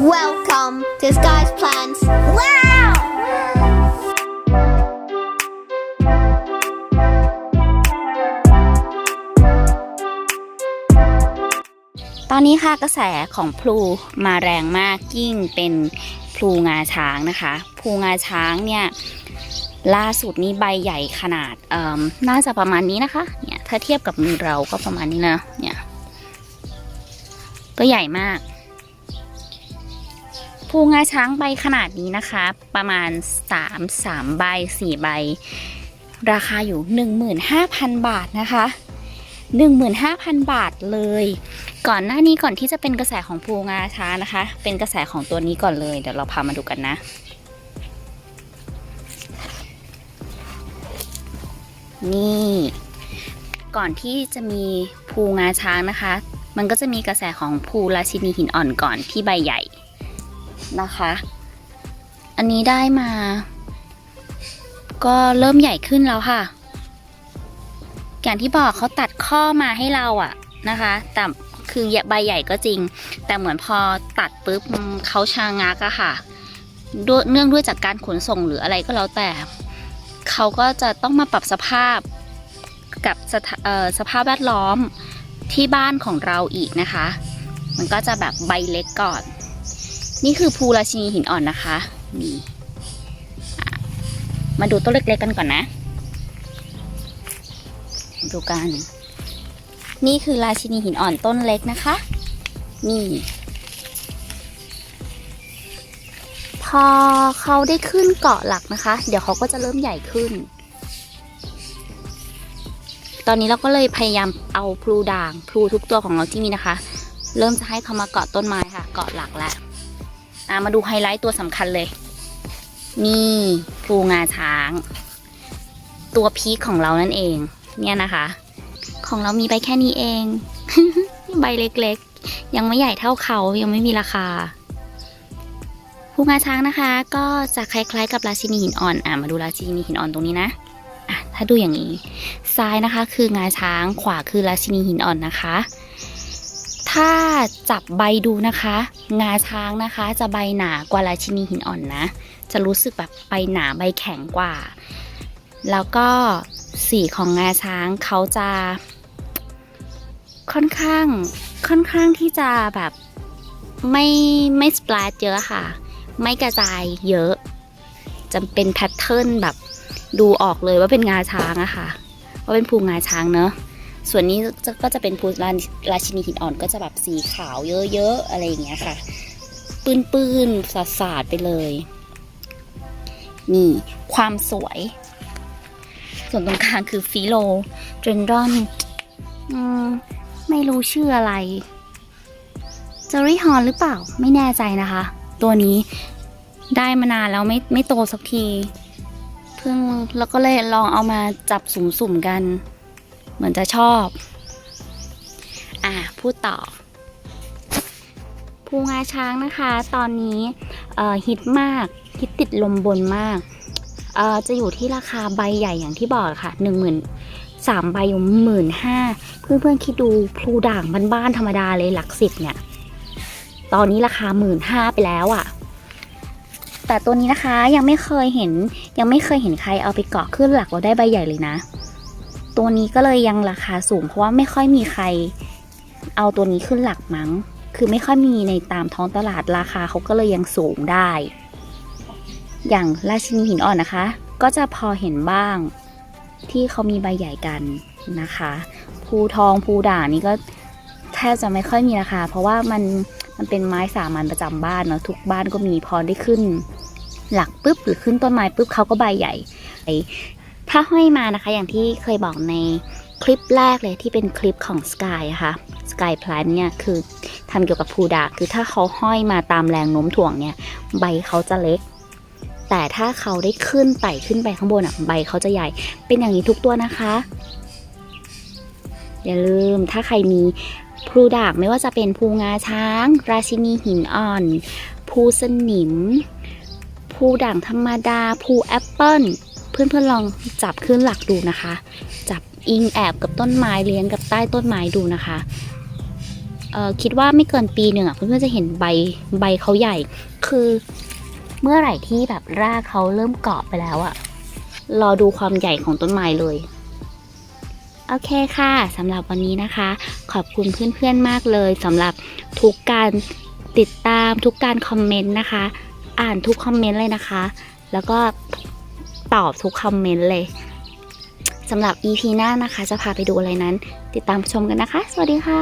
Welcome to Sky's Plans. Wow! ตอนนี้ค่ะกระแสของพลูมาแรงมากยิ่งเป็นพลูงาช้างนะคะพลูงาช้างเนี่ยล่าสุดนี้ใบใหญ่ขนาดน่าจะประมาณนี้นะคะเนี่ยถ้าเทียบกับมือเราก็ประมาณนี้นะเนี่ยก็ใหญ่มาก พลูงาช้างใบขนาดนี้นะคะ ประมาณ 3 3ใบ4ใบ ราคาอยู่ 15,000 บาทนะคะ 15,000 บาทเลย ก่อนหน้านี้ก่อนที่จะเป็นกระแสของภูงาช้างนะคะ เป็นกระแสของตัวนี้ก่อนเลย เดี๋ยวเราพามาดูกันนะ นี่ก่อนที่จะมีภูงาช้างนะคะ มันก็จะมีกระแสของภูราชินีหินอ่อนก่อนที่ใบใหญ่ นะคะ อันนี้ได้มา ก็เริ่มใหญ่ขึ้นแล้วค่ะ อย่างที่บอกเขาตัดข้อมาให้เราอะนะคะ แต่คือใบใหญ่ก็จริง แต่เหมือนพอตัดปุ๊บเขาชางักอะค่ะด้วยเนื่องด้วยจากการขนส่งหรืออะไรก็แล้วแต่เขาก็จะต้องมาปรับสภาพกับสสภาพแวดล้อมที่บ้านของเราอีกนะคะ มันก็จะแบบใบเล็กก่อน นี่คือภูราชินีหินอ่อนนะคะนี่อะมาดูต้นเล็กๆกันก่อนนะ ดูกัน นี่คือราชินีหินอ่อนต้นเล็กนะคะ นี่ พอเขาได้ขึ้นเกาะหลักนะคะ เดี๋ยวเขาก็จะเริ่มใหญ่ขึ้น ตอนนี้เราก็เลยพยายามเอาพลูด่างพลูทุกตัวของเราที่มีนะคะ เริ่มจะให้เขามาเกาะต้นไม้ค่ะ เกาะหลักแล้ว อะมาดูไฮไลท์ตัวสำคัญเลย นี่พลูงาช้าง ตัวพีคของเรานั่นเอง เนี่ยนะคะ ของเรามีใบแค่นี้เอง ใบเล็กๆ ยังไม่ใหญ่เท่าเขายังไม่มีราคาภูงาช้างนะคะ ก็จะคล้ายๆกับราชินีหินอ่อนอะมาดูราชินีหินอ่อนตรงนี้นะอะถ้าดูอย่างนี้ ซ้ายนะคะคืองาช้างขวาคือราชินีหินอ่อนนะคะ จับใบดูนะคะ งาช้างนะคะ จะใบหนากว่าราชินีหินอ่อนนะ จะรู้สึกแบบใบหนาใบแข็งกว่า แล้วก็สีของงาช้างเขาจะค่อนข้างค่อนข้างที่จะแบบไม่ไม่สปลาดเยอะค่ะ ไม่กระจายเยอะจะเป็นแพทเทิร์นแบบดูออกเลยว่าเป็นงาช้างอะค่ะ ว่าเป็นภูงาช้างเนอะ ส่วนนี้ก็จะเป็นภูราราชินีหินอ่อนก็จะแบบสีขาวเยอะๆอะไรอย่างเงี้ยค่ะ ปื้นๆสาดๆไปเลย นี่ ความสวย ส่วนตรงกลางคือฟิโลเดรนดอนอไม่รู้ชื่ออะไรเจอรี่ฮอนหรือเปล่าไม่แน่ใจนะคะ ตัวนี้ได้มานานแล้วไม่ไม่โตสักที เพิ่งแล้วก็เลยลองเอามาจับสุ่มๆกัน เหมือนจะชอบ อะ พูดต่อภูงาช้างนะคะ ตอนนี้ฮิตมากฮิตติดลมบนมาก จะอยู่ที่ราคาใบใหญ่อย่างที่บอกค่ะหนึ่งหมื่นสามใบอยู่หมื่นห้าเพื่อนเพื่อนคิดดูพลูด่างบ้านๆธรรมดาเลยหลักสิบเนี่ย ตอนนี้ราคาหมื่นห้าไปแล้วอะ่ะ แต่ตัวนี้นะคะยังไม่เคยเห็นยังไม่เคยเห็นใครเอาไปเกาะขึ้นหลักเราได้ใบใหญ่เลยนะ ตัวนี้ก็เลยยังราคาสูง เพราะว่าไม่ค่อยมีใครเอาตัวนี้ขึ้นหลักมั้ง คือไม่ค่อยมีในตามท้องตลาดราคาเขาก็เลยยังสูงได้ อย่างราชินีหินอ่อนนะคะ ก็จะพอเห็นบ้างที่เขามีใบใหญ่กันนะคะภูทองภูด่างนี่ก็แทบจะไม่ค่อยมีราคา เพราะว่ามันมันเป็นไม้สามัญประจำบ้านเนาะทุกบ้านก็มีพอได้ขึ้น หลักปุ๊บหรือขึ้นต้นไม้ปุ๊บเขาก็ใบใหญ่ไถ้าห้อยมานะคะ อย่างที่เคยบอกในคลิปแรกเลยที่เป็นคลิปของ Sky อะค่ะ Sky Plant เนี่ยคือทำเกี่ยวกับภูดาคือถ้าเขาห้อยมาตามแรงโน้มถ่วงเนี่ย ใบเขาจะเล็ก แต่ถ้าเขาได้ขึ้นไต่ขึ้นไปข้างบนอะใบเขาจะใหญ่ เป็นอย่างนี้ทุกตัวนะคะ อย่าลืมถ้าใครมีพลูดางไม่ว่าจะเป็นภูงาช้าง ราชินีหินอ่อน ภูสนิม ภูด่างธรรมดา ภูแอปเปิล เพื่อนๆลองจับขึ้นหลักดูนะคะ จับอิงแอบกับต้นไม้เลี้ยงกับใต้ต้นไม้ดูนะคะคิดว่าไม่เกินปีหนึ่งอะเพื่อนๆจะเห็นใบใบเขาใหญ่ คือเมื่อไหร่ที่แบบรากเขาเริ่มเกาะไปแล้วอะรอดูความใหญ่ของต้นไม้เลย โอเคค่ะสำหรับวันนี้นะคะ ขอบคุณเพื่อนๆมากเลยสำหรับทุกการติดตามทุกการคอมเมนต์นะคะ อ่านทุกคอมเมนต์เลยนะคะ แล้วก็ ตอบทุกคอมเมนต์เลยสำหรับ EP หน้านะคะ จะพาไปดูอะไรนั้น ติดตามชมกันนะคะ สวัสดีค่ะ